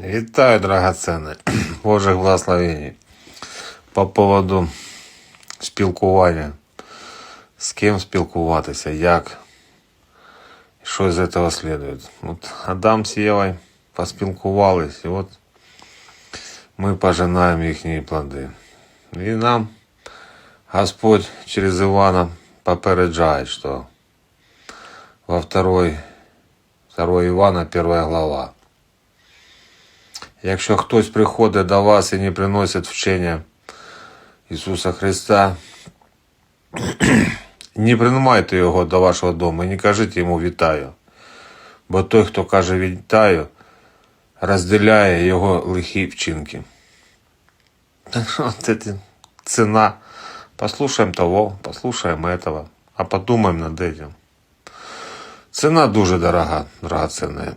Вітаю, драгоценне. Божих благословений. По поводу спілкування. З ким спілкуватися, як. Що з цього слідує. От Адам з Євою поспілкувались, і от ми пожинаємо їхні плоди. І нам Господь через Івана попереджає, що во второй, 2 Івана, перша глава. Якщо хтось приходить до вас і не приносить вчення Ісуса Христа, не приймайте його до вашого дому і не кажіть йому вітаю. Бо той, хто каже вітаю, розділяє його лихі вчинки. Вот это цена. Послушаем того, послушаем этого, а подумаем над этим. Цена дуже дорога, драгоценная.